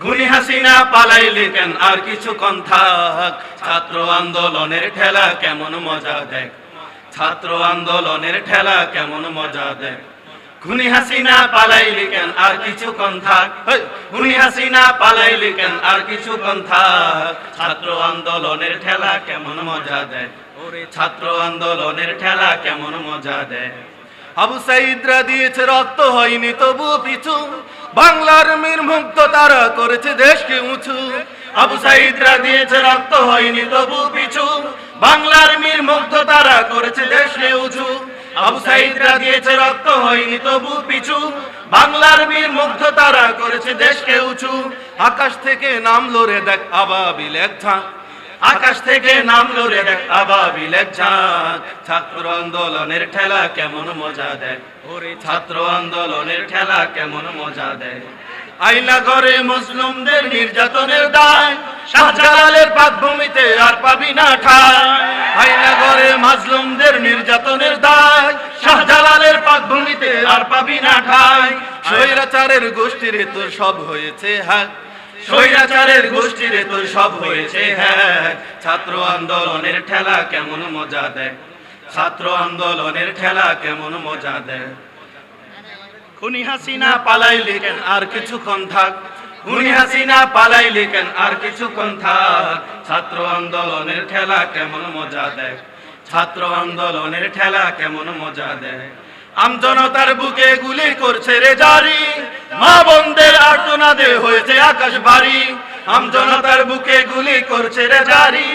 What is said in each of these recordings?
খুনি হাসিনা পালাইলি কেন আর কিছু থাক। ছাত্র আন্দোলনের ঠেলা কেমন মজা দেখ। ছাত্র আন্দোলনের ঠেলা কেমন মজা দেখ। খুনি হাসিনা পালাইলি কেন আর কিছু থাক! খুনি হাসিনা পালাইলি কেন আর কিছু থাক। ছাত্র আন্দোলনের ঠেলা কেমন মজা দেয় ছাত্র আন্দোলনের ঠেলা কেমন মজা দেয় আবু সাইদরা দিয়েছে, রক্ত হয়নি তবু পিছু। বাংলার মীর মুক্ত তারা করেছে দেশকে উঁচু। আবু সাইদরা দিয়েছে রক্ত, হয়নি তবু পিছু। বাংলার মীর মুগ্ধ তারা করেছে দেশকে উঁচু। আবু সাইদরা দিয়েছে রক্ত, হয়নি তবু পিছু। বাংলার বীর মুগ্ধ তারা করেছে দেশকে উঁচু। আকাশ থেকে নামলো রে দেখ আবাবিল এক ঝাঁক আকাশ থেকে নামলো রে দেখ আবাবিল ছাত্র আন্দোলনের ঠেলা কেমন মজা দেয়? ওরে ছাত্র আন্দোলনের ঠেলা কেমন মজা দেয়? আইনা ঘরে মুসলিমদের নির্যাতনের দায় আর পাবি না ঠাই। আইনা ঘরে মাজলুমদের নির্যাতনের দায়, শাহজালালের পাকভূমিতে আর পাবি না ঠাই। স্বৈরাচারের গোষ্ঠীর তোর সব হয়েছে হ্যাঁ। স্বৈরাচারের গোষ্ঠীর তোর সব হয়েছে হ্যাঁ। ছাত্র আন্দোলনের ঠেলা কেমন মজা দেয়? ছাত্র আন্দোলনের ঠেলা কেমন মজা দেয়? খুনি হাসিনা আর কিছুক্ষণ থাক। খুনি হাসিনা আর কিছুক্ষণ থাক। ছাত্র আন্দোলনের ঠেলা কেমন মজা দেয়? ছাত্র আন্দোলনের ঠেলা কেমন মজা দেয়? আমজনতার বুকে গুলি করছে রে জারি, মা বন্ধের আর্তনাদে হয়েছে আকাশ ভারী আমজনতার বুকে গুলি করছে রে জারি।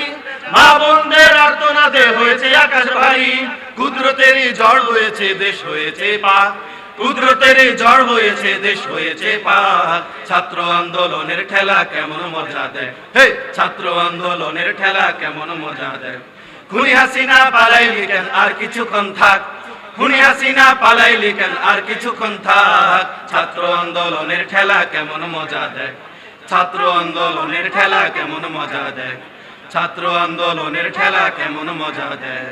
মা বন্ধের আর্তনাদে হয়েছে আকাশ ভারী কুদরতেরই ঝড় হয়েছে, দেশ হয়েছে পাক কুদরতের ঝড় হয়েছে, দেশ হয়েছে ছাত্র আন্দোলনের ঠেলা কেমন মজা দেয়। হে ছাত্র আন্দোলনের ঠেলা কেমন মজা দেয়। খুনি হাসিনা পালাইলি কেন? আর কিছুক্ষণ থাক। খুনি হাসিনা পালাইলি কেন আর কিছুক্ষণ থাক, ছাত্র আন্দোলনের ঠেলা কেমন মজা দেয় ছাত্র আন্দোলনের ঠেলা কেমন মজা দেয় ছাত্র আন্দোলনের ঠেলা কেমন মজা দেয়